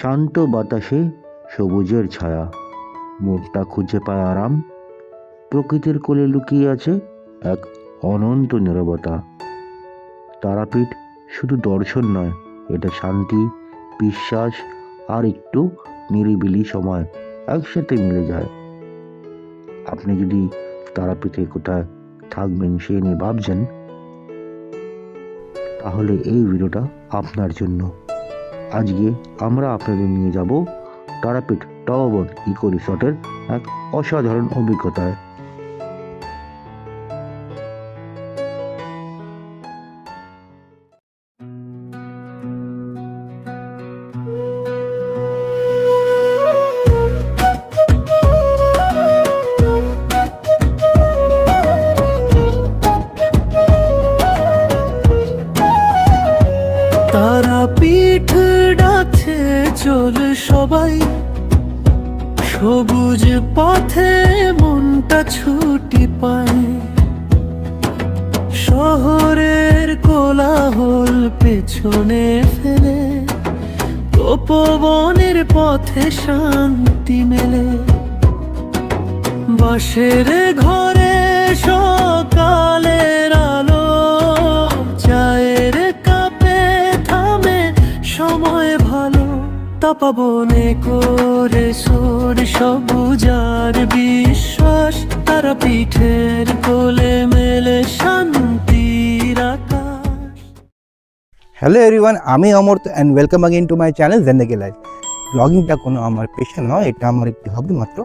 শান্ত বাতাসে সবুজের ছায়া। মনটা খুঁজে পায় আরাম। প্রকৃতির কোলে লুকিয়ে আছে এক অনন্ত নীরবতা। তারাপীঠ শুধু দর্শন নয়, এটা শান্তি, বিশ্বাস আর একটু নিরিবিলি সময় একসাথে মিলে যায়। আপনি যদি তারাপীঠে কোথায় থাকবেন সে নিয়ে ভাবছেন, তাহলে এই ভিডিওটা আপনার জন্য। আজকে আমরা আপনাদের নিয়ে যাব তারাপীঠ টাওয়ার ইকো রিসর্টের এক অসাধারণ অভিজ্ঞতায়। ছুটি পায়। শহরের কোলাহল পেছনে ফেলে তপবনের পথে শান্তি মেলে। বাসের ঘরে সকালের আলো, চায়ের কাপে থামে সময় ভালো। তপবনে করে সুর সবুজার তারা পিঠের কোলে মেলে হ্যালো এভরিওয়ান আমি Amar and welcome again to my channel Zindagi life ব্লগিংটা কোনো আমার পেশা নয়, এটা আমার একটি হবি মাত্র।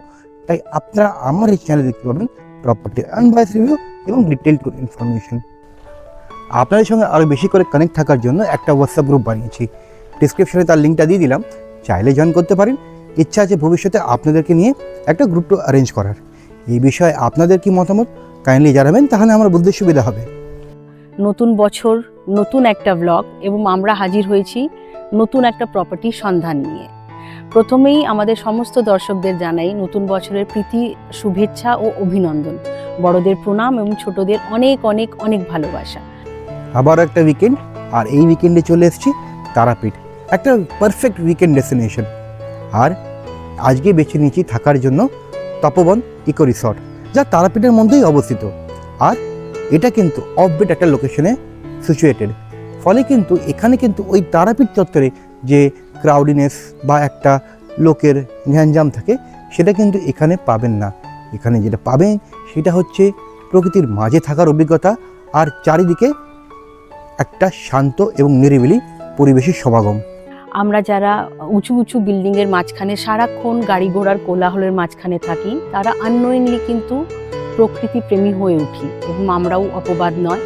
তাই আপনারা আমার এই চ্যানেল দেখতে পাবেন প্রপার্টি আনভাইস রিভিউ এবং ডিটেল টু ইনফরমেশন আপনাদের সঙ্গে আরও বেশি করে কানেক্ট থাকার জন্য একটা হোয়াটসঅ্যাপ গ্রুপ বানিয়েছি। ডিসক্রিপশনে তার লিঙ্কটা দিয়ে দিলাম। চাইলে জয়েন করতে পারেন। ইচ্ছা আছে ভবিষ্যতে আপনাদেরকে নিয়ে একটা গ্রুপ টু অ্যারেঞ্জ করার। এই বিষয়ে আপনাদের কি মতামত? কাইন্ডলি জানাবেন তাহলে আমার বুঝতে সুবিধা হবে। নতুন বছর নতুন একটা ব্লগ এবং আমরা হাজির হয়েছি নতুন একটা প্রপার্টির সন্ধান নিয়ে। প্রথমেই আমাদের সমস্ত দর্শকদের জানাই নতুন বছরের প্রীতি শুভেচ্ছা ও অভিনন্দন। বড়দের প্রণাম এবং ছোটদের অনেক অনেক অনেক ভালোবাসা। আবার একটা উইকেন্ড আর এই উইকেন্ডে চলে এসেছি তারাপীঠ। একটা পারফেক্ট উইকেন্ড ডেস্টিনেশন আর আজকে বেছে নিয়েছি থাকার জন্য তপবন ইকো রিসর্ট, যা তারাপীঠের মধ্যেই অবস্থিত। আর এটা কিন্তু অফবিট একটা লোকেশনে সিচুয়েটেড ফলে কিন্তু এখানে কিন্তু ওই তারাপীঠ চত্বরে যে ক্রাউডিনেস বা একটা লোকের গ্যাঞ্জাম থাকে, সেটা কিন্তু এখানে পাবেন না। এখানে যেটা পাবেন, সেটা হচ্ছে প্রকৃতির মাঝে থাকার অভিজ্ঞতা আর চারিদিকে একটা শান্ত এবং নিরিবিলি পরিবেশের সমাগম। আমরা যারা উঁচু উঁচু বিল্ডিংয়ের মাঝখানে সারাক্ষণ গাড়ি ঘোড়ার কোলাহলের মাঝখানে থাকি, তারা আননোয়িংলি কিন্তু প্রকৃতি প্রেমী হয়ে উঠি এবং আমরাও অপবাদ নয়।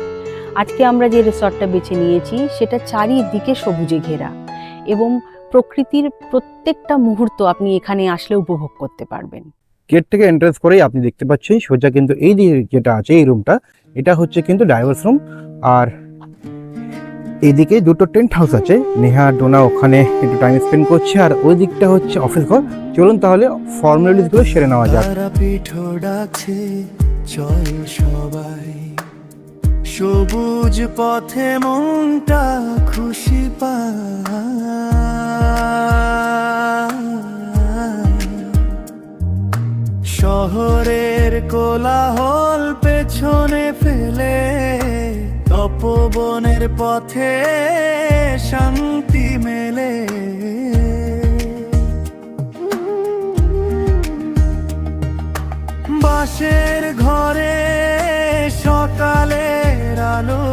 আজকে আমরা যে রিসর্টটা বেছে নিয়েছি, সেটা চারিদিকে সবুজে ঘেরা এবং প্রকৃতির প্রত্যেকটা মুহূর্ত আপনি এখানে আসলে উপভোগ করতে পারবেন। গেট থেকে এন্ট্রেন্স করেই আপনি দেখতে পাচ্ছেন সোজা কিন্তু এই যেটা আছে, এই রুমটা এটা হচ্ছে কিন্তু ডাইভার্স রুম আর এইদিকে দুটো টেন্ট হাউস আছে। নেহা, ডোনা ওখানে একটু টাইম স্পেন্ড করছে। আর ওই দিকটা হচ্ছে অফিস ঘর। চলুন তাহলে ফর্মালিটিসগুলো সেরে নেওয়া যাক। চল সবাই। সবুজ পথে মনটা খুশি শহরের কোলাহল পেছনে ফেলে তপবনের পথে শান্তি মেলে। বাসের ঘরে সকালের আলো,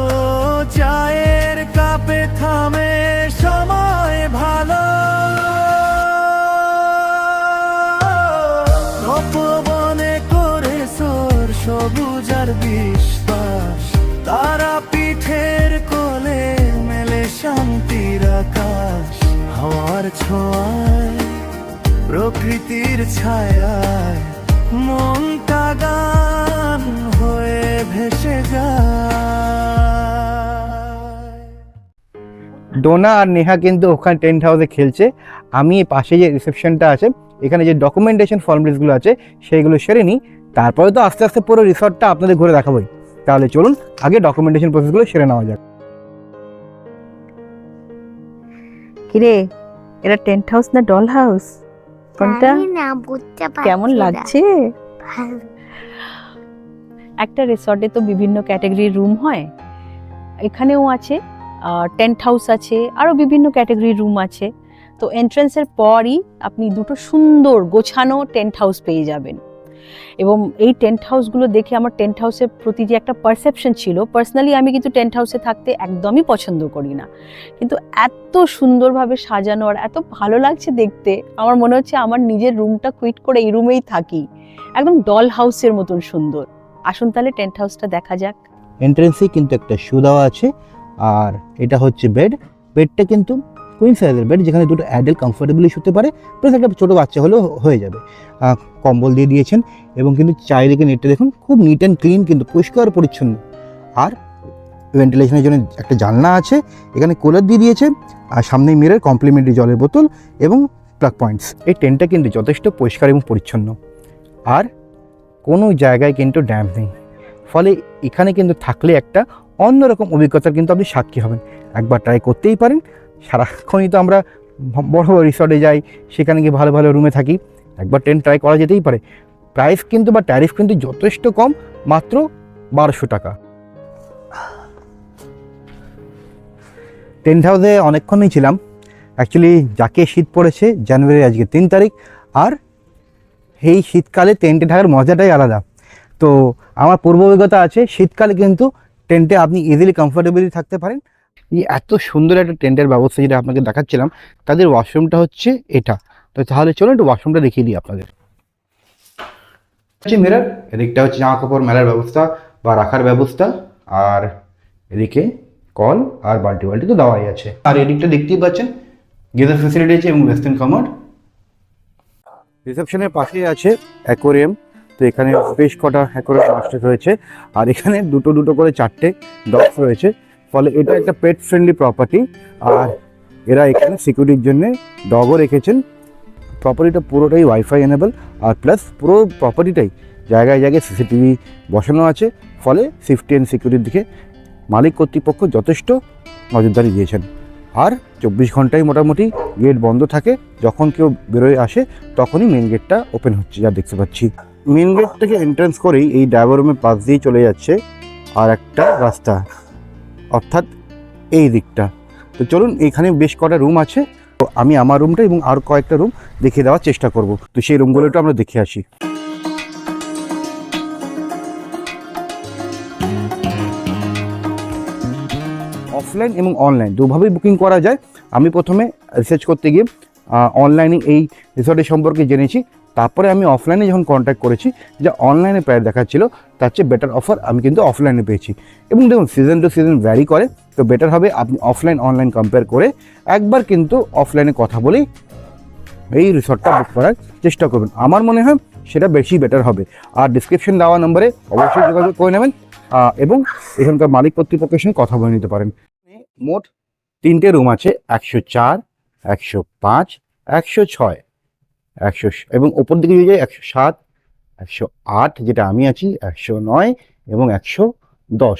চায়ের কাপে থামে সময় ভালো। তপবনে করে সোর সবুজ আর বিশ্বাস তারা পিঠের কোলে মেলে শান্তির আকাশ। হাওয়ার ছোঁয়ায়, প্রকৃতির ছায়ায়, মনটা গান হয়ে ভেসে যায়। ডোনা আর নেহা কিন্তু ওখানে টেন্ট হাউসে খেলছে। আমি পাশে যে রিসেপশনটা আছে, এখানে যে ডকুমেন্টেশন ফর্মালিটিসগুলো আছে, সেইগুলো সেরে নিই। তারপরে তো আস্তে আস্তে পুরো রিসর্টটা আপনাদের ঘুরে দেখাবোই। তাহলে চলুন আগে ডকুমেন্টেশন প্রসেসগুলো সেরে নেওয়া যাক। কিরে এটা টেন্ট হাউস না ডল হাউস কোনটা? না বুঝতে পারছি কেমন লাগছে? একটা রিসর্টে তো বিভিন্ন ক্যাটাগরির রুম হয়। এখানেও আছে টেন্ট হাউস আছে আরও বিভিন্ন ক্যাটাগরির রুম আছে। তো এন্ট্রেন্সের পরই আপনি দুটো সুন্দর গোছানো টেন্ট হাউস পেয়ে যাবেন। এবং এই টেন্ট হাউসগুলো দেখে আমার টেন্ট হাউসের প্রতি যে একটা পারসেপশন ছিল পার্সোনালি আমি কিন্তু টেন্ট হাউসে থাকতে একদমই পছন্দ করি না। কিন্তু এত সুন্দরভাবে সাজানো আর এত ভালো লাগছে দেখতে, আমার মনে হচ্ছে আমার নিজের রুমটা কুইট করে এই রুমেই থাকি। একদম ডল হাউসের মতন সুন্দর। আসুন তাহলে টেন্ট হাউসটা দেখা যাক। এন্ট্রেন্সেই কিন্তু একটা শু দেওয়া আছে, আর এটা হচ্ছে বেড বেডটা কিন্তু কুইন সাইজের বেড যেখানে দুটো অ্যাডেল কমফোর্টেবলি শুতে পারে প্লাস একটা ছোটো বাচ্চা হলেও হয়ে যাবে। কম্বল দিয়ে দিয়েছেন এবং কিন্তু চারিদিকে নেটটা দেখুন, খুব নিট অ্যান্ড ক্লিন কিন্তু পরিষ্কার পরিচ্ছন্ন। আর ভেন্টিলেশনের জন্য একটা জানলা আছে, এখানে কুলার দিয়ে দিয়েছে, আর সামনে মিরের কমপ্লিমেন্টারি জলের বোতল এবং প্লাগ পয়েন্টস এই টেন্টটা কিন্তু যথেষ্ট পরিষ্কার এবং পরিচ্ছন্ন। আর কোনো জায়গায় কিন্তু ড্যাম্প নেই। ফলে এখানে কিন্তু থাকলে একটা অন্যরকম অভিজ্ঞতার কিন্তু আপনি সাক্ষী হবেন। একবার ট্রাই করতেই পারেন। সারাক্ষণই তো আমরা বড় বড় রিসর্টে যাই, সেখানে গিয়ে ভালো ভালো রুমে থাকি। একবার ট্রেন ট্রাই করা যেতেই পারে। প্রাইস কিন্তু বা ট্যারিফ কিন্তু যথেষ্ট কম, মাত্র বারোশো টাকা। টেন্ট হাউসে অনেকক্ষণই ছিলাম। অ্যাকচুয়ালি যাকে শীত পড়েছে জানুয়ারি আজকে তিন তারিখ, আর এই শীতকালে টেন্টে থাকার মজাটাই আলাদা। তো আমার পূর্ব অভিজ্ঞতা আছে, শীতকালে কিন্তু টেন্টে আপনি ইজিলি কমফোর্টেবলি থাকতে পারেন। এই এত সুন্দর একটা টেন্টের ব্যবস্থা যেটা আপনাকে দেখাচ্ছিলাম, তাদের ওয়াশরুমটা হচ্ছে এটা। তো তাহলে চলুন একটু ওয়াশরুমটা দেখিয়ে দিই আপনাদের। মিরার এদিকটা হচ্ছে জামা কাপড় মেলার ব্যবস্থা বা রাখার ব্যবস্থা, আর এদিকে কল আর বাল্টি বাল্টি তো দেওয়াই আছে। আর এদিকটা দেখতেই পাচ্ছেন গেজার ফেসিলিটি আছে এবং ওয়েস্টার্ন কামার রিসেপশনের পাশেই আছে অ্যাকোরিয়াম তো এখানে বেশ কটা অ্যাকোরিয়াম মাস্টার রয়েছে, আর এখানে দুটো দুটো করে চারটে ডগস রয়েছে। ফলে এটা একটা পেট ফ্রেন্ডলি প্রপার্টি আর এরা এখানে সিকিউরিটির জন্য ডগও রেখেছেন। প্রপার্টিটা পুরোটাই ওয়াইফাই এনেবল আর প্লাস পুরো প্রপার্টিটাই জায়গায় জায়গায় সিসিটিভি বসানো আছে, ফলে সেফটি অ্যান্ড সিকিউরিটির দিকে মালিক কর্তৃপক্ষ যথেষ্ট নজরদারি দিয়েছেন। আর চব্বিশ ঘন্টায় মোটামুটি গেট বন্ধ থাকে, যখন কেউ বেরোয় আসে, তখনই মেন গেটটা ওপেন হচ্ছে, যা দেখতে পাচ্ছি। মেন গেট থেকে এন্ট্রান্স করেই এই ড্রাইভার রুমের পাশ দিয়ে চলে যাচ্ছে, আর একটা রাস্তা। অর্থাৎ এই দিকটা। তো চলুন এখানে বেশ কটা রুম আছে, তো আমি আমার রুমটা এবং আর কয়েকটা রুম দেখিয়ে দেওয়ার চেষ্টা করব। তো সেই রুমগুলো একটু আমরা দেখে আসি। অফলাইন এবং অনলাইন দুভাবেই বুকিং করা যায়। আমি প্রথমে রিসার্চ করতে গিয়ে অনলাইনে এই রিসর্টের সম্পর্কে জেনেছি। তারপরে আমি অফলাইনে যখন কন্ট্যাক্ট করেছি, যে অনলাইনে প্রায় দেখাচ্ছিল, তার চেয়ে বেটার অফার আমি কিন্তু অফলাইনে পেয়েছি। এবং দেখুন সিজন টু সিজন ভ্যারি করে, তো বেটার হবে আপনি অফলাইন অনলাইন কম্পেয়ার করে একবার কিন্তু অফলাইনে কথা বলেই এই রিসর্টটা বুক করার চেষ্টা করবেন। আমার মনে হয় সেটা বেশি বেটার হবে। আর ডিসক্রিপশন দেওয়া নম্বরে অবশ্যই যোগাযোগ করে নেবেন এবং এখানকার মালিক কর্তৃপক্ষের সঙ্গে কথা বলে নিতে পারেন। মোট তিনটে রুম আছে, একশো চার, একশো পাঁচ, একশো ছয়। একশো এবং ওপর দিকে যদি যায় একশো সাত, একশো আট, যেটা আমি আছি, একশো নয় এবং একশো দশ।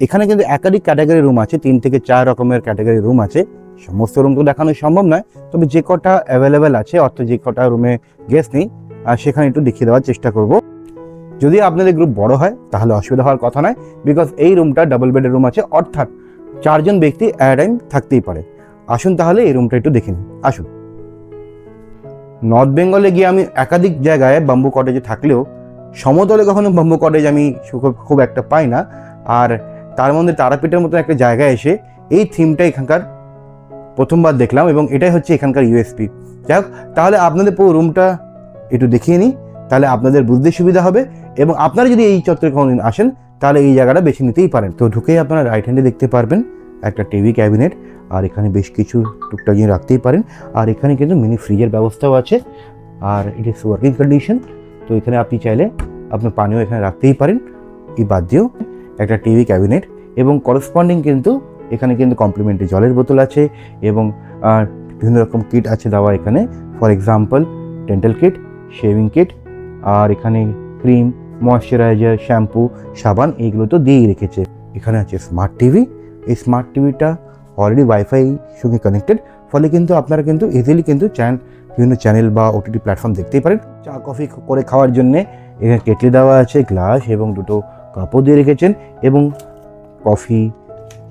এখানে কিন্তু একাধিক ক্যাটাগরি রুম আছে, তিন থেকে চার রকমের ক্যাটাগরি রুম আছে। সমস্ত রুম তো দেখানো সম্ভব নয়, তবে যে কটা অ্যাভেলেবেল আছে, অর্থাৎ যে কটা রুমে গেস্ট নেই সেখানে একটু দেখিয়ে দেওয়ার চেষ্টা করব। যদি আপনাদের গ্রুপ বড় হয়, তাহলে অসুবিধা হওয়ার কথা নয় বিকজ এই রুমটা ডাবল বেডের রুম আছে, অর্থাৎ চারজন ব্যক্তি টাইম থাকতেই পারে। আসুন তাহলে এই রুমটা একটু দেখে নিন আসুন। নর্থ বেঙ্গলে গিয়ে আমি একাধিক জায়গায় বাম্বু কটেজে থাকলেও সমতলে কখনো বাম্বু কটেজ আমি খুব একটা পাই না। আর তার মধ্যে তারাপীঠের মতো একটা জায়গায় এসে এই থিমটা এখানকার প্রথমবার দেখলাম এবং এটাই হচ্ছে এখানকার ইউএসপি যাই তাহলে আপনাদের পুরো রুমটা একটু দেখিয়ে নিই, তাহলে আপনাদের বুঝতে সুবিধা হবে এবং আপনারা যদি এই চত্বরে কোনোদিন আসেন, তাহলে এই জায়গাটা বেছে নিতেই পারেন। তো ঢুকেই আপনারা রাইট হ্যান্ডে দেখতে পারবেন একটা টিভি ক্যাবিনেট আর এখানে বেশ কিছু টুকটাক জিনিস রাখতেই পারেন। আর এখানে কিন্তু মিনি ফ্রিজের ব্যবস্থাও আছে। আর ইট ইস ওয়ার্কিং কন্ডিশন তো এখানে আপনি চাইলে আপনার পানীয় এখানে রাখতেই পারেন। এই বাদ দিয়েও একটা টিভি ক্যাবিনেট এবং করসপন্ডিং কিন্তু এখানে কিন্তু কমপ্লিমেন্টারি জলের বোতল আছে এবং বিভিন্ন রকম কিট আছে দেওয়া এখানে। For example dental kit shaving kit আর এখানে ক্রিম ময়শ্চারাইজার শ্যাম্পু সাবান, এইগুলো তো দিয়েই রেখেছে। এখানে আছে স্মার্ট টিভি এই স্মার্ট টিভিটা অলরেডি ওয়াইফাই সঙ্গে কানেক্টেড ফলে কিন্তু আপনারা কিন্তু ইজিলি কিন্তু চ্যান বিভিন্ন চ্যানেল বা ওটিটি প্ল্যাটফর্ম দেখতেই পারেন। চা কফি করে খাওয়ার জন্যে এখানে কেটলি দেওয়া আছে গ্লাস এবং দুটো কাপও দিয়ে রেখেছেন এবং কফি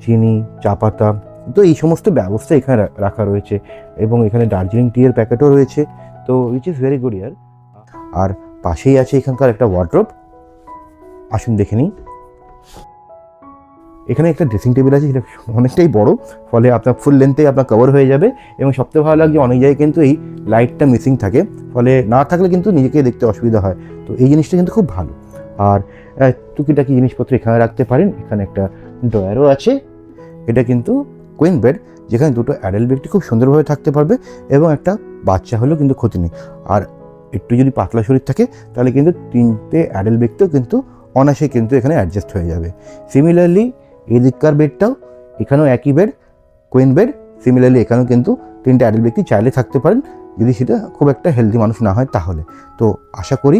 চিনি, চা পাতা, তো এই সমস্ত ব্যবস্থা এখানে রাখা রয়েছে এবং এখানে দার্জিলিং টিয়ের প্যাকেটও রয়েছে, তো উইচ ইজ ভেরি গুড ইয়ার আর পাশেই আছে এখানকার একটা ওয়ার্ড্রোপ আসুন দেখে নিই। এখানে একটা ড্রেসিং টেবিল আছে যেটা অনেকটাই বড়, ফলে আপনার ফুল লেন্থে আপনার কভার হয়ে যাবে এবং সবথেকে ভালো লাগছে অনেক জায়গায় কিন্তু এই লাইটটা মিসিং থাকে, ফলে না থাকলে কিন্তু নিজেকে দেখতে অসুবিধা হয়। তো এই জিনিসটা কিন্তু খুব ভালো। আর টুকিটাকি জিনিসপত্র এখানে রাখতে পারেন, এখানে একটা ড্রয়ারও আছে, এটা কিন্তু কুইন বেড যেখানে দুটো অ্যাডাল্ট ব্যক্তি খুব সুন্দরভাবে থাকতে পারবে এবং একটা বাচ্চা হলেও কিন্তু ক্ষতি নেই। আর একটু যদি পাতলা শরীর থাকে, তাহলে কিন্তু তিনটে অ্যাডাল্ট ব্যক্তিও কিন্তু অনায়াসে কিন্তু এখানে অ্যাডজাস্ট হয়ে যাবে। সিমিলারলি এদিককার বেডটাও এখানেও একই বেড কুইন বেড সিমিলারলি এখানেও কিন্তু তিনটে অ্যাডাল্ট ব্যক্তি চাইলে থাকতে পারেন, যদি সেটা খুব একটা হেলদি মানুষ না হয় তাহলে। তো আশা করি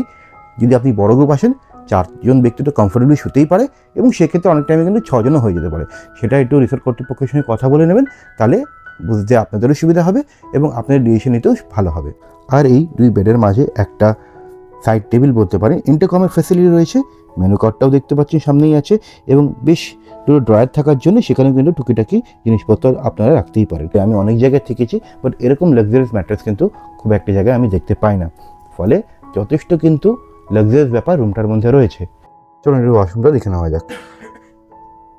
যদি আপনি বড় গ্রুপ আসেন, চারজন ব্যক্তি তো কমফোর্টেবলি শুতেই পারে এবং সেক্ষেত্রে অনেক টাইমে কিন্তু ছজনও হয়ে যেতে পারে। সেটা একটু রিসোর্ট কর্তৃপক্ষের সঙ্গে কথা বলে নেবেন, তাহলে বুঝতে আপনাদেরও সুবিধা হবে এবং আপনাদের ডিসিশন নিতেও ভালো হবে। আর এই দুই বেডের মাঝে একটা সাইড টেবিল বলতে পারেন ইন্টারকমের ফ্যাসিলিটি রয়েছে মেনু কার্ডটাও দেখতে পাচ্ছেন সামনেই আছে, এবং বেশ দুটো ড্রয়ার থাকার জন্য সেখানে কিন্তু টুকিটাকি জিনিসপত্র আপনারা রাখতেই পারেন। আমি অনেক জায়গায় থেকেছি বাট এরকম লাক্সারিয়াস ম্যাট্রেস কিন্তু খুব একটা জায়গায় আমি দেখতে পাই না। ফলে যথেষ্ট কিন্তু লাক্সারিয়াস ব্যাপার রুমটার মধ্যে রয়েছে। চলুন একটু ওয়াশরুমটা দেখে নেওয়া যাক।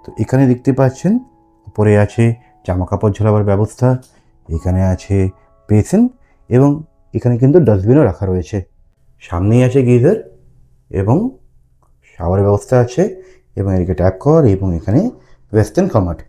তো এখানে দেখতে পাচ্ছেন, উপরে আছে জামা কাপড় ঝোলাবার ব্যবস্থা, এখানে আছে বেসিন এবং এখানে কিন্তু ডাস্টবিনও রাখা রয়েছে। সামনেই আছে গিজার এবং শাওয়ার ব্যবস্থা আছে এবং এদিকে ট্যাপ কর এবং এখানে ওয়েস্টার্ন কমার্ট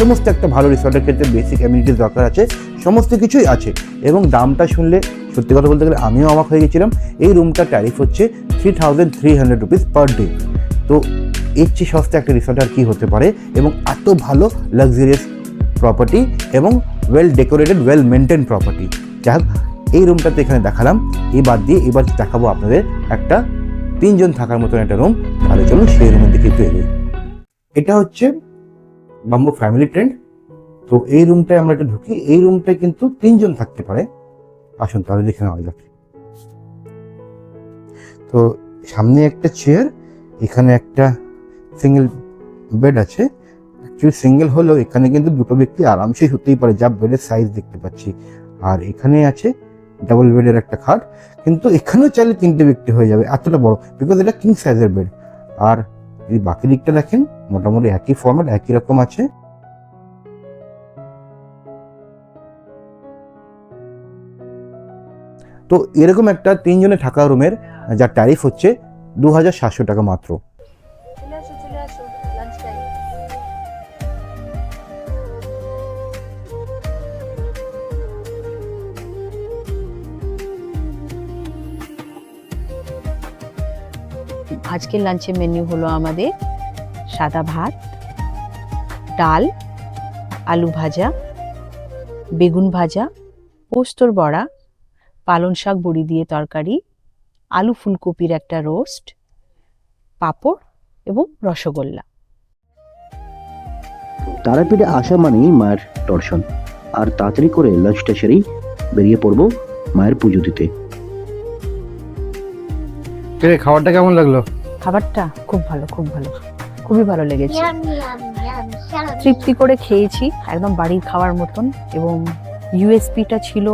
সমস্ত একটা ভালো রিসর্টের ক্ষেত্রে বেসিক অ্যামিনিটিস দরকার আছে, সমস্ত কিছুই আছে। এবং দামটা শুনলে, সত্যি কথা বলতে গেলে আমিও অবাক হয়ে গেছিলাম, এই রুমটার ট্যারিফ হচ্ছে three thousand three hundred rupees per day তো এর চেয়ে সস্তা একটা রিসর্ট আর কী হতে পারে? এবং এত ভালো লাক্সারিয়াস প্রপার্টি এবং well decorated well maintain property যাই হোক, এই রুমটাতে এখানে দেখালাম। এই বাদ দিয়ে এবার দেখাবো আপনাদের একটা তিনজন থাকার মতন একটা রুম তাহলে চলুন সেই রুমের দিকে একটু এগোই। এটা হচ্ছে বাম্বু ফ্যামিলি ট্রেন্ড তো এই রুমটায় আমরা একটু ঢুকি। এই রুমটায় কিন্তু তিনজন থাকতে পারে। আসুন তাহলে দেখে নেওয়া যাক। তো সামনে একটা চেয়ার এখানে একটা সিঙ্গেল বেড আছে। অ্যাকচুয়ালি সিঙ্গেল হলেও এখানে কিন্তু দুটো ব্যক্তি আরামসে শুতেই পারে। যা বেডের সাইজ দেখতে পাচ্ছি। আর এখানে আছে ডাবল বেডের একটা খাট। কিন্তু এখানেও চাইলে তিনটে ব্যক্তি হয়ে যাবে। এতটা বড়। বিকজ এটা কিং সাইজের বেড আর যদি বাকি দিকটা দেখেন, মোটামুটি একই ফর্ম্যাট একই রকম আছে। তো এরকম একটা তিনজনে থাকা রুমের, যার ট্যারিফ হচ্ছে দু হাজার সাতশো টাকা মাত্র। আজকের লাঞ্চের মেনু হলো আমাদের সাদা ভাত ডাল আলু ভাজা বেগুন ভাজা পোস্তর বড়া পালং শাক বড়ি দিয়ে তরকারি আলু ফুলকপির একটা রোস্ট পাঁপড় এবং রসগোল্লা। তারাপীঠে আসা মানেই মায়ের দর্শন। আর তাড়াতাড়ি করে লাঞ্চটা সেরেই বেরিয়ে পড়ব মায়ের পুজো দিতে। খাবারটা কেমন লাগল? খাবারটা খুব ভালো খুব ভালো। খুবই ভালো লেগেছে। তৃপ্তি করে খেয়েছি একদম বাড়ির খাওয়ার মতন। এবং ইউএসপিটা ছিল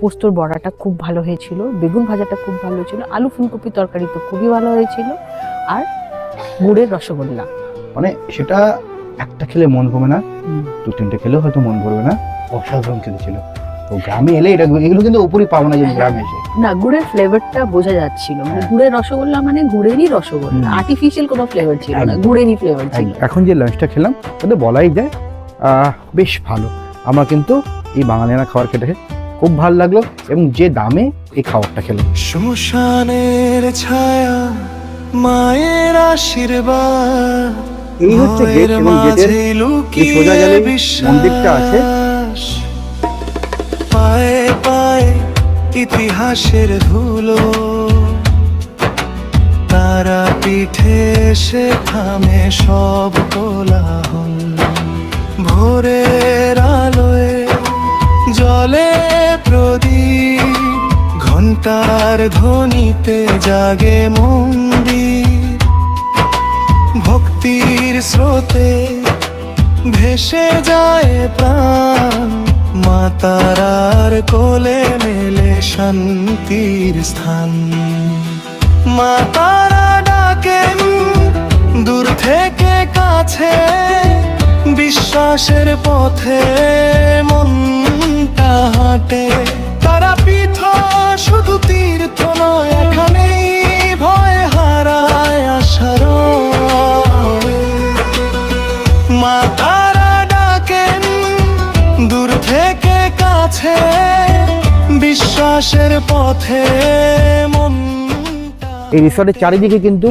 পোস্তর বড়াটা খুব ভালো হয়েছিল বেগুন ভাজাটা খুব ভালো হয়েছিল আলু ফুলকপি তরকারি তো খুবই ভালো হয়েছিল আর গুড়ের রসগোল্লা। মানে সেটা একটা খেলে মন ভরবে না দু তিনটে খেলেও হয়তো মন ভরবে না অসাধারণ খেতে ছিল তো গ্রামে এলে এটা এগুলো কিন্তু উপরই পাবো না যে গ্রামে এসে। না গুড়ের ফ্লেভারটা বোঝা যাচ্ছিল। মানে হ্যাঁ। গুড়ের রসগোল্লা মানে গুড়েরই রসগোল্লা। আর্টিফিশিয়াল কোনো ফ্লেভার ছিল না গুড়েরই ফ্লেভার ছিল। এখন যে লাঞ্চটা খেলাম তাতে বলাই যায় আহ, বেশ ভালো। আমরা কিন্তু এই বাঙালিয়ানা খাবার খেতে খুব ভালো লাগল এবং যে দামে এই খাবারটা খেলো শ্মশানের ছায়া মায়ের আশীর্বাদ এই হচ্ছে গেট এবং গেটের সোজা গেলে মন্দিরটা আছে। ইতিহাসের ধুলো তারা পিঠে এসে থামে সব কোলাহল। ভোরের আলোয় জলে প্রদীপ ঘণ্টার ধ্বনিতে জাগে মন্দির। ভক্তির স্রোতে ভেসে যায় প্রাণ। মা তারার কোলে মেলে শান্তির স্থান। মা তারা ডাকেন দূর থেকে কাছে, বিশ্বাসের পথে মনটা হাঁটে। তারা পিঠ শুধু তীর্থ নয় বিশ্বাসের পথে এই রিসর্টের চারিদিকে কিন্তু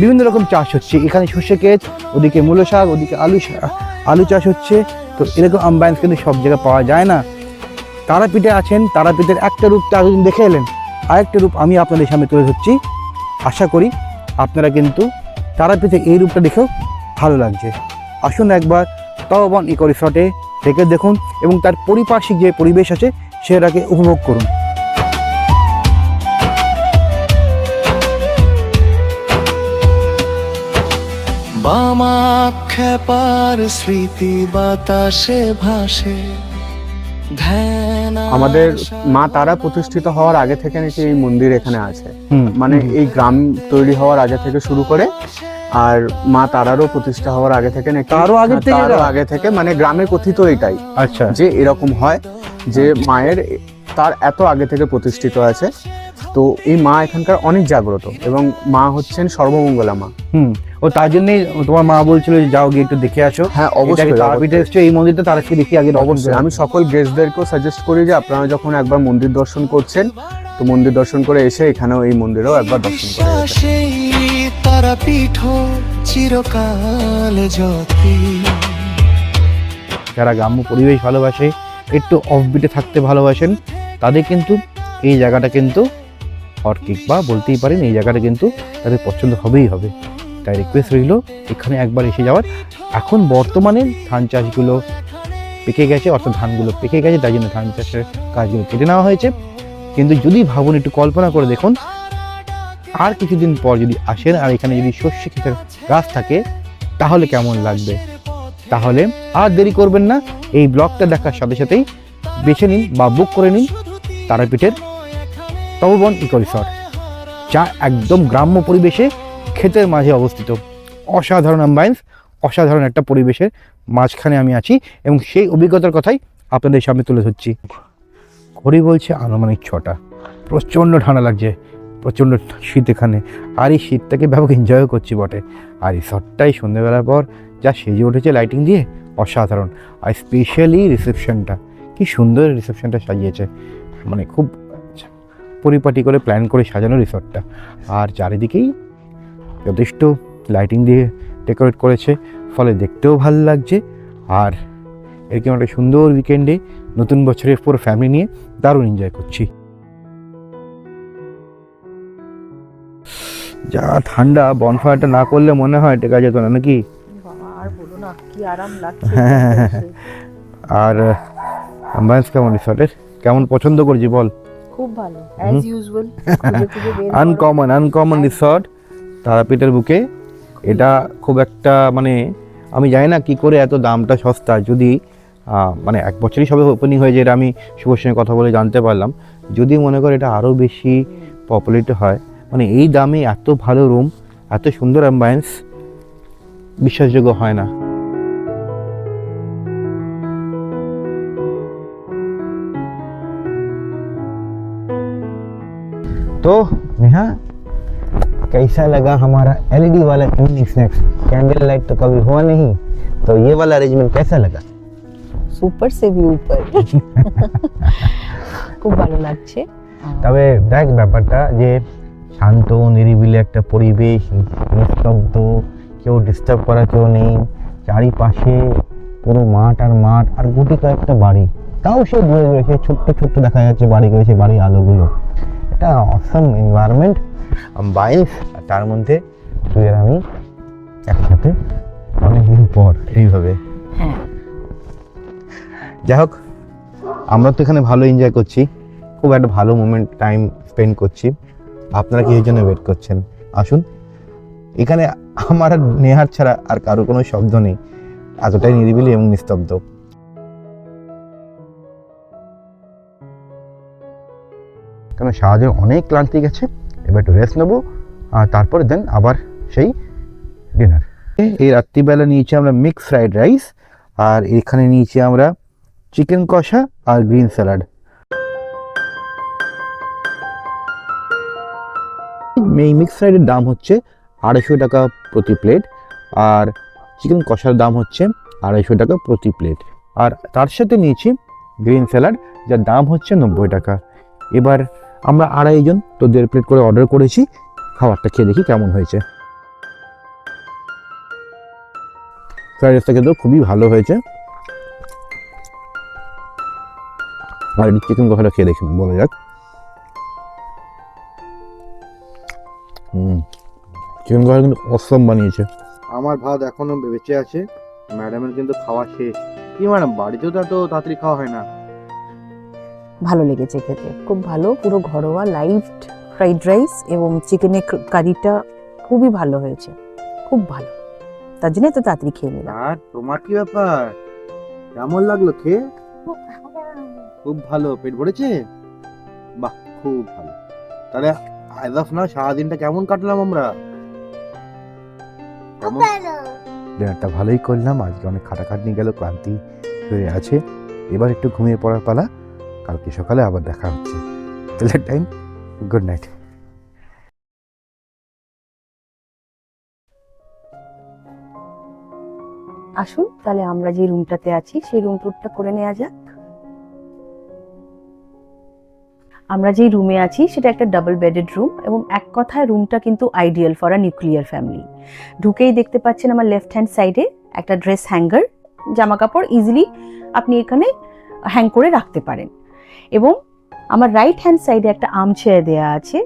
বিভিন্ন রকম চাষ হচ্ছে। এখানে সর্ষে ক্ষেত, ওদিকে মূলো শাক, ওদিকে আলু আলু চাষ হচ্ছে। তো এরকম আম্বায়েন্স কিন্তু সব জায়গায় পাওয়া যায় না। তারাপীঠে আছেন, তারাপীঠের একটা রূপ তো দেখে এলেন। আরেকটা রূপ আমি আপনাদের সামনে তুলে ধরছি। আশা করি আপনারা কিন্তু তারাপীঠে এই রূপটা দেখেও ভালো লাগছে। আসুন একবার তবন ইকো রিসর্টে থেকে দেখুন এবং তার পরিপার্শ্বিক যে পরিবেশ আছে, সেটাকে উপভোগ করুন। বামা খেপার স্মৃতি বাতাসে ভাসে ধ্যান আমাদের মা তারা প্রতিষ্ঠিত হওয়ার আগে থেকে নাকি এই মন্দির এখানে আছে। হুম। মানে এই গ্রাম তৈরি হওয়ার আগে থেকে শুরু করে আর মা তারারও প্রতিষ্ঠা হওয়ার আগে থেকে নাকি তারও আগে হ্যাঁ, থেকে আগে থেকে মানে গ্রামে কথিত এটাই আচ্ছা। যে এরকম হয় যে মায়ের তার এত আগে থেকে প্রতিষ্ঠিত আছে। তো এই মা এখানকার অনেক জাগ্রত এবং মা হচ্ছেন সর্বমঙ্গলা মা। হুম। ও তার জন্যই তোমার মা বলছিল যে যাও গিয়ে একটু দেখে আসো। হ্যাঁ অবশ্যই তারাপীঠে এসছো? এই মন্দিরটা তারাকে দেখি আগে অবশ্যই। আমি সকল গেস্টদেরকেও সাজেস্ট করি যে আপনারা যখন একবার মন্দির দর্শন করছেন তো মন্দির দর্শন করে এসে এখানেও এই মন্দিরেও একবার দর্শন করে তারা চিরকাল জ্যোতি। যারা গ্রাম্য পরিবেশ ভালোবাসে একটু অফবিটে থাকতে ভালোবাসেন তাদের কিন্তু এই জায়গাটা কিন্তু অর্কিক বা বলতেই পারেন এই জায়গাটা কিন্তু তাদের পছন্দ হবেই হবে। তাই রিকোয়েস্ট রইল, এখানে একবার এসে যাওয়ার। এখন বর্তমানে ধান চাষগুলো পেকে গেছে, অর্থাৎ ধানগুলো পেকে গেছে, তাই জন্য ধান চাষের কাজগুলো কেটে নেওয়া হয়েছে। কিন্তু যদি ভাবুন একটু কল্পনা করে দেখুন, আর কিছুদিন পর যদি আসেন, আর এখানে যদি শস্য ক্ষেতের গাছ থাকে, তাহলে কেমন লাগবে? তাহলে আর দেরি করবেন না, এই ব্লগটা দেখার সাথে সাথেই বেছে নিন বা বুক করে নিন তারাপীঠের তপবন ইকো যা একদম গ্রাম্য পরিবেশে ক্ষেতের মাঝে অবস্থিত অসাধারণ অ্যাম্বায়েন্স অসাধারণ একটা পরিবেশের মাঝখানে আমি আছি এবং সেই অভিজ্ঞতার কথাই আপনাদের সামনে তুলে ধরছি। ঘড়ি বলছে আনুমানিক ছটা। প্রচণ্ড ঠান্ডা লাগছে, প্রচণ্ড শীত এখানে। আর এই শীতটাকে ব্যাপক এনজয়ও করছি বটে। আর রিসর্টটাই সন্ধ্যেবেলার পর যা সেজে উঠেছে লাইটিং দিয়ে অসাধারণ। আর স্পেশালি রিসেপশনটা কি সুন্দর রিসেপশনটা সাজিয়েছে। মানে খুব পরিপাটি করে প্ল্যান করে সাজানো রিসর্টটা আর চারিদিকেই যথেষ্ট লাইটিং দিয়ে ডেকোরেট করেছে ফলে দেখতেও ভালো লাগছে। আর এরকম একটা সুন্দর উইকেন্ডে নতুন বছরের পুরো ফ্যামিলি নিয়ে দারুণ এনজয় করছি। যা ঠান্ডা বনফায়ারটা না করলে মনে হয় টেকা যেত না নাকি? আর অ্যাম্বায়েন্স কেমন রিসর্টের কেমন পছন্দ করছি বল। খুব ভালো as usual. Uncommon uncommon resort তারাপীঠের বুকে, এটা খুব একটা মানে আমি জানি না কি করে এত দামটা সস্তা। যদি মানে এক বছরই সবে ওপেনিং হয়ে এটা আমি শুভর সঙ্গে কথা বলে জানতে পারলাম। যদি মনে করে এটা আরও বেশি পপুলেট হয় মানে এই দামে এত ভালো রুম এত সুন্দর অ্যাম্বায়েন্স বিশ্বাসযোগ্য হয় না। তো, নেহা कैसा लगा हमारा एलईडी वाला इवनिंग स्नैक्स कैंडल लाइट तो कभी हुआ नहीं तो ये वाला अरेंजमेंट कैसा लगा सुपर से भी ऊपर খুব ভালো লাগছে তবে দেখ ব্যাপারটা যে শান্ত নিরিবিলি একটা পরিবেশ নিস্তব্ধ কেউ ডিস্টার্ব করা কেউ নেই চারিপাশে পুরো মাঠ আর মাঠ আর গুটি কয়েকটা বাড়ি তাও সে দূরে দূরে সে ছোট্ট ছোট্ট দেখা যাচ্ছে বাড়িগুলো সেই বাড়ির আলোগুলো এটা অসম এনভায়রনমেন্ট বাইস আর তার মধ্যে তুই আর আমি একসাথে অনেকদিন পর এইভাবে। হ্যাঁ। যাই হোক আমরা তো এখানে ভালো এনজয় করছি খুব একটা ভালো মোমেন্ট টাইম স্পেন্ড করছি। আপনারা কি জন্য ওয়েট করছেন? আসুন। এখানে আমার নেহার ছাড়া আর কারও কোনো শব্দ নেই এতটাই নিরিবিলি এবং নিস্তব্ধ। কেন সারাদিন অনেক ক্লান্তি গেছে? এবার একটু রেস্ট নেব, আর তারপরে দেন আবার সেই ডিনার এই রাত্রিবেলা নিয়েছি আমরা মিক্স ফ্রাইড রাইস আর এখানে নিয়েছি আমরা চিকেন কষা আর গ্রিন স্যালাড এই মিক্স ফ্রাইডের দাম হচ্ছে আড়াইশো টাকা প্রতি প্লেট আর চিকেন কষার দাম হচ্ছে আড়াইশো টাকা প্রতি প্লেট আর তার সাথে নিয়েছি গ্রিন স্যালাড যার দাম হচ্ছে নব্বই টাকা। এবার আমরা আড়াইজন তো দেড় প্লেট করে অর্ডার করেছি। খাবারটা খেয়ে দেখি কেমন হয়েছে। ফ্রাইড রাইসটা কিন্তু খুবই ভালো হয়েছে। আর চিকেন কষাটা খেয়ে দেখি, বলা যাক। হুম চিকেন কষা কিন্তু অসম বানিয়েছে। আমার ভাত এখনও বেঁচে আছে। ম্যাডামের কিন্তু খাওয়া শেষ। কি ম্যাডাম বাড়িতেও তো এত তাড়াতাড়ি খাওয়া হয় না। ভালো লেগেছে খেতে। খুব ভালো পুরো ঘরোয়া লাইভ ফ্রাইড রাইস এবং চিকেনের কারিটা খুবই ভালো হয়েছে। খুব ভালো। তার জন্য তো তাড়াতাড়ি খেয়ে নিলাম। আর তোমার কি ব্যাপার? কেমন লাগল খেয়ে? খুব ভালো। পেট ভরেছে? বাহ খুব ভালো। তাহলে আজ অফ না সারাদিনটা কেমন কাটলাম আমরা? ডিনারটা ভালোই করলাম আজকে অনেক খাটাখাটনি গেল ক্লান্তি হয়ে আছে। এবার একটু ঘুমিয়ে পড়ার পালা। কালকে সকালে আবার দেখা হচ্ছে। টাইম গুড নাইট আসুন, তাহলে আমরা যে রুমটাতে আছি, সেই রুম টুরটা করে নেওয়া যাক। আমরা যেই রুমে আছি, সেটা একটা ডাবল বেডেড রুম এবং এক কথায় রুমটা কিন্তু ideal for a nuclear family ঢুকেই দেখতে পাচ্ছেন আমার লেফট হ্যান্ড সাইডে একটা ড্রেস হ্যাঙ্গার জামা কাপড় ইজিলি আপনি এখানে হ্যাং করে রাখতে পারেন। এবং আমার রাইট হ্যান্ড সাইডে একটা আর্ম চেয়ার দেওয়া আছে।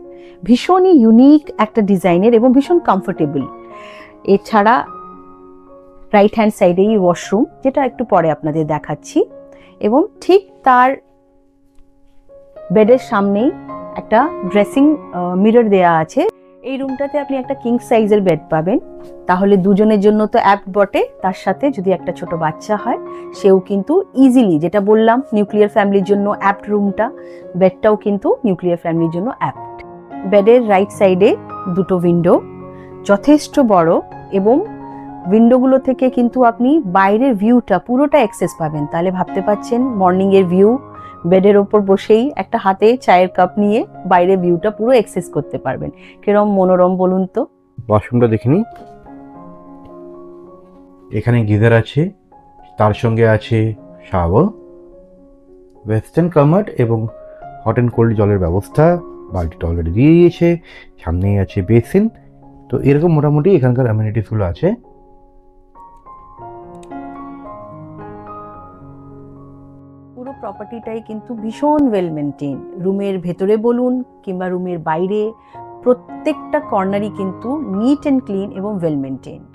ভীষণই ইউনিক একটা ডিজাইনের এবং ভীষণ কমফোর্টেবল এছাড়া রাইট হ্যান্ড সাইডেই ওয়াশরুম যেটা একটু পরে আপনাদের দেখাচ্ছি। এবং ঠিক তার বেডের সামনেই একটা ড্রেসিং মিরর দেয়া আছে। এই রুমটাতে আপনি একটা কিং সাইজের বেড পাবেন। তাহলে দুজনের জন্য তো অ্যাপ বটে। তার সাথে যদি একটা ছোট বাচ্চা হয়, সেও কিন্তু ইজিলি যেটা বললাম নিউক্লিয়ার ফ্যামিলির জন্য অ্যাপ্ট রুমটা বেডটাও কিন্তু নিউক্লিয়ার ফ্যামিলির জন্য অ্যাপ্ট বেডের রাইট সাইডে দুটো উইন্ডো যথেষ্ট বড় এবং উইন্ডোগুলো থেকে কিন্তু আপনি বাইরের ভিউটা পুরোটা অ্যাক্সেস পাবেন। তাহলে ভাবতে পাচ্ছেন মর্নিংয়ের ভিউ বেডের ওপর বসেই একটা হাতে চায়ের কাপ নিয়ে বাইরে ভিউটা পুরো এক্সেস করতে পারবেন। কিরম মনোরম বলুন তো। ওয়াশরুমটা দেখে এখানে গিজার আছে, তার সঙ্গে আছে শাওয়ার ওয়েস্টার্ন কামার্ড এবং হট অ্যান্ড কোল্ড জলের ব্যবস্থা, বালতিটা অলরেডি দিয়ে দিয়েছে, সামনেই আছে বেসিন তো এরকম মোটামুটি এখানকার অ্যামিনিটিসগুলো আছে। প্রপার্টিটাই কিন্তু ভীষণ ওয়েল মেনটেন রুমের ভেতরে বলুন কিংবা রুমের বাইরে প্রত্যেকটা কর্নারই কিন্তু নিট অ্যান্ড ক্লিন এবং ওয়েল মেনটেন্ড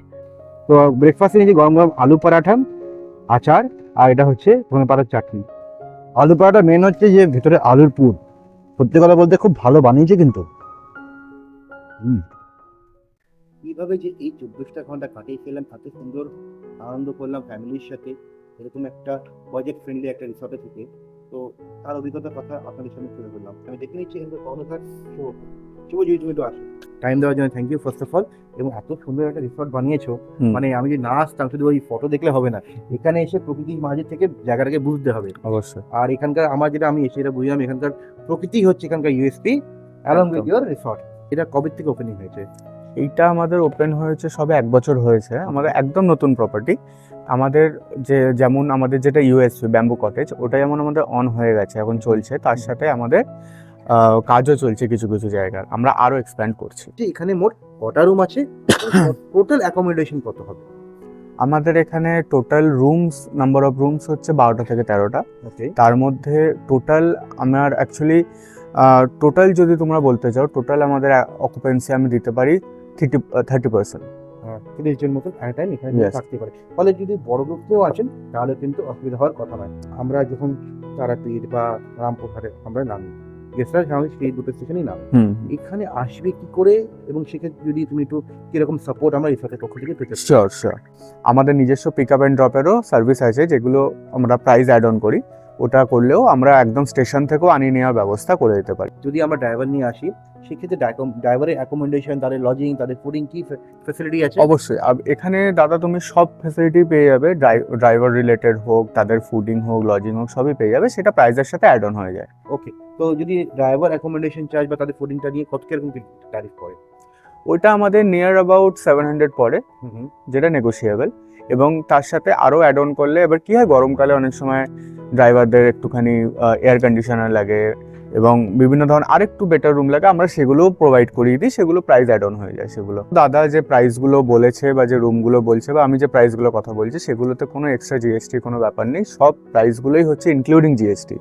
তো ব্রেকফাস্টে নিয়েছি গরম গরম আলু পরাঠা আচার আর এটা হচ্ছে ধনে পাতার চাটনি। আলু পরাঠা মেন হচ্ছে যে ভেতরে আলুর পুর। সত্যি কথা বলতে খুব ভালো বানিয়েছে কিন্তু। কীভাবে যে এই চব্বিশটা ঘণ্টা কাটিয়ে ফেললাম এত সুন্দর আনন্দ করলাম ফ্যামিলির সাথে। এরকম একটা প্রজেক্ট ফ্রেন্ডলি একটা রিসর্টে থেকে তো তার অভিজ্ঞতার কথা আপনাদের সামনে তুলে ধরলাম। আমি দেখে নিচ্ছি এখানে কর্ণধার শুভ শুভ যদি তুমি একটু আসো। টাইম দেওয়ার জন্য thank you first of all এবং এত সুন্দর একটা রিসর্ট বানিয়েছো মানে আমি যদি না আসতাম শুধু ওই ফটো দেখলে হবে না। এখানে এসে প্রকৃতির মাঝে থেকে জায়গাটাকে বুঝতে হবে। অবশ্যই। আর এখানকার আমার যেটা আমি এসে এটা বুঝলাম এখানকার প্রকৃতি হচ্ছে এখানকার USP along with. Your resort এটা কবে থেকে ওপেনিং হয়েছে? এইটা আমাদের ওপেন হয়েছে সবে এক বছর হয়েছে। আমাদের একদম নতুন প্রপার্টি আমাদের যে যেমন আমাদের যেটা ইউএসপি ব্যাম্বু কটেজ ওটা যেমন আমাদের অন হয়ে গেছে এখন চলছে। তার সাথে আমাদের কাজও চলছে কিছু কিছু জায়গার। আমরা আরও এক্সপ্যান্ড করছি। এখানে মোট কটা রুম আছে? টোটাল অ্যাকোমোডেশন কত হবে? আমাদের এখানে total rooms number of rooms হচ্ছে বারোটা থেকে তেরোটা। তার মধ্যে টোটাল আমার অ্যাকচুয়ালি টোটাল যদি তোমরা বলতে চাও টোটাল আমাদের অকুপেন্সি আমি দিতে পারি থার্টি থার্টি পার্সেন্ট তিরিশ জন মতন টাইম এখানে থাকতে পারে। ফলে যদি বড় গ্রুপ কেউ আছেন তাহলে কিন্তু অসুবিধা হওয়ার কথা নয়। আমরা যখন তারাপীঠ বা রামপুরহাটে আমরা নামি গেস্টরা সাধারণত সেই দুটো স্টেশনই নাম। এখানে আসবে কি করে এবং সেক্ষেত্রে যদি তুমি একটু কীরকম সাপোর্ট আমরা রিসর্টের পক্ষ থেকে পেতে শিওর শিওর আমাদের নিজস্ব পিক আপ অ্যান্ড ড্রপেরও সার্ভিস আছে যেগুলো আমরা প্রাইস অ্যাড অন করি। ওটা করলেও আমরা একদম স্টেশন থেকেও আনিয়ে নেওয়ার ব্যবস্থা করে দিতে পারি। যদি আমরা ড্রাইভার নিয়ে আসি সেক্ষেত্রে ড্রাইভারের অ্যাকোমোডেশন তাদের লজিং তাদের ফুডিং কি ফেসিলিটি আছে? অবশ্যই। এখানে দাদা তুমি সব ফেসিলিটি পেয়ে যাবে। ড্রাইভার রিলেটেড হোক তাদের ফুডিং হোক লজিং হোক সবই পেয়ে যাবে। সেটা প্রাইসের সাথে অ্যাড অন হয়ে যায়। ওকে তো যদি ড্রাইভার অ্যাকোমোডেশন চার্জ বা তাদের ফুডিংটা নিয়ে কত কীরকম ট্যারিফ পড়ে? ওইটা আমাদের নিয়ার অ্যাবাউট সেভেন হান্ড্রেড পড়ে যেটা নেগোশিয়েবল এবং তার সাথে আরও অ্যাড অন করলে এবার কি হয় গরমকালে অনেক সময় ড্রাইভারদের একটুখানি এয়ার কন্ডিশনার লাগে এবং বিভিন্ন ধরনের আরেকটু বেটার রুম লাগে আমরা সেগুলো প্রোভাইড করিয়ে দিই সেগুলো প্রাইস অ্যাড অন হয়ে যায় সেগুলো দাদা যে প্রাইসগুলো বলেছে বা যে রুমগুলো বলছে বা আমি যে প্রাইসগুলো কথা বলছি সেগুলোতে কোনো এক্সট্রা জিএসটি কোনো ব্যাপার নেই সব প্রাইসগুলোই হচ্ছে ইনক্লুডিং জিএসটি।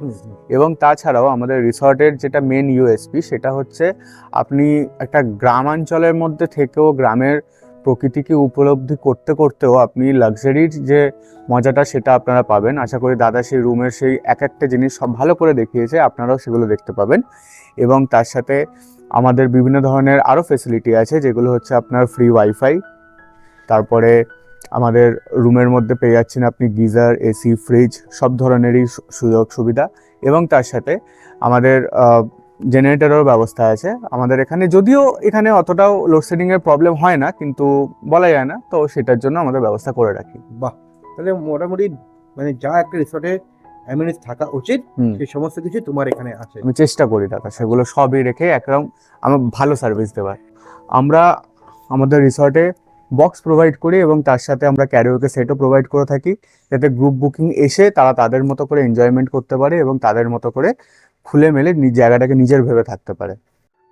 এবং তাছাড়াও আমাদের রিসর্টের যেটা মেন ইউএসপি সেটা হচ্ছে আপনি একটা গ্রামাঞ্চলের মধ্যে থেকেও গ্রামের প্রকৃতিকে উপলব্ধি করতে করতেও আপনি লাক্সারির যে মজাটা সেটা আপনারা পাবেন। আশা করি দাদা সেই রুমের সেই এক একটা জিনিস সব ভালো করে দেখিয়েছে, আপনারাও সেগুলো দেখতে পাবেন। এবং তার সাথে আমাদের বিভিন্ন ধরনের আরও ফেসিলিটি আছে, যেগুলো হচ্ছে আপনার ফ্রি ওয়াইফাই তারপরে আমাদের রুমের মধ্যে পেয়ে যাচ্ছেন আপনি গিজার, এসি ফ্রিজ সব ধরনেরই সুযোগ সুবিধা এবং তার সাথে আমাদের জেনারেটরেরও ব্যবস্থা আছে। আমাদের এখানে যদিও এখানে অতটাও লোডশেডিং এর প্রবলেম হয় না কিন্তু বলা যায় না। তো সেটার জন্য আমাদের ব্যবস্থা করে রাখি। বাহ! তাহলে মোটামুটি মানে যা একটা রিসর্টে অ্যামিনিস থাকা উচিত। সেই সমস্ত কিছু তোমার এখানে আছে। আমি চেষ্টা করি দাদা সেগুলো সবই রেখে একদম আমার ভালো সার্ভিস দেওয়ার। আমরা আমাদের রিসর্টে বক্স প্রোভাইড করি এবং তার সাথে আমরা ক্যারিওকে সেটও প্রোভাইড করে থাকি। যাতে গ্রুপ বুকিং এসে তারা তাদের মতো করে এনজয়মেন্ট করতে পারে এবং তাদের মতো করে খুলে মেলে নিজ জায়গাটাকে নিজের ভেবে থাকতে পারে।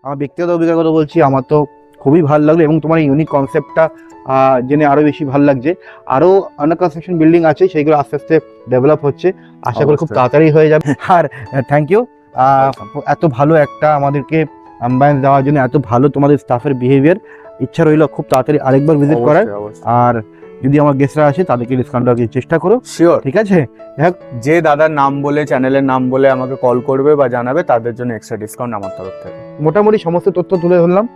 আমার ব্যক্তিগত অভিজ্ঞতা বলছি আমার তো খুবই ভালো লাগল এবং তোমার ইউনিক কনসেপ্টটা জেনে আরও বেশি ভালো লাগছে। আরও অনেক কনস্ট্রাকশন বিল্ডিং আছে সেইগুলো আস্তে আস্তে ডেভেলপ হচ্ছে। আশা করি খুব তাড়াতাড়ি হয়ে যাবে। আর থ্যাংক ইউ এত ভালো একটা আমাদেরকে অ্যাম্বায়েন্স দেওয়ার জন্য এত ভালো তোমাদের স্টাফের বিহেভিয়ার ইচ্ছা রইল খুব তাড়াতাড়ি আরেকবার ভিজিট করার। আর যদি আমার গেস্টরা আসে তাদেরকে ডিসকাউন্ট দেওয়ার চেষ্টা করো। শিওর ঠিক আছে? যে দাদার নাম বলে চ্যানেলের নাম বলে আমাকে কল করবে বা জানাবে তাদের জন্য এক্সট্রা ডিসকাউন্ট আমার তরফ থেকে। মোটামুটি সমস্ত তথ্য তুলে ধরলাম।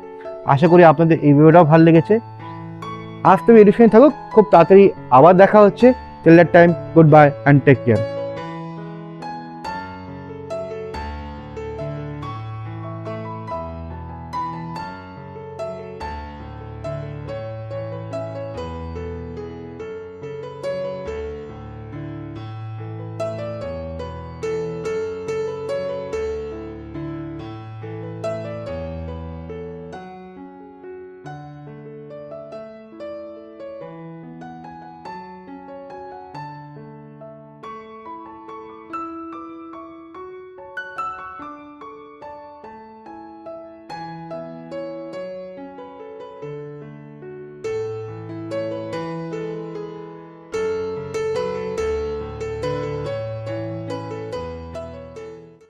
আশা করি আপনাদের এই ভিডিওটাও ভালো লেগেছে। আজ তুমি এডিশনে থাকুক। খুব তাড়াতাড়ি আবার দেখা হচ্ছে। Till that time goodbye and take care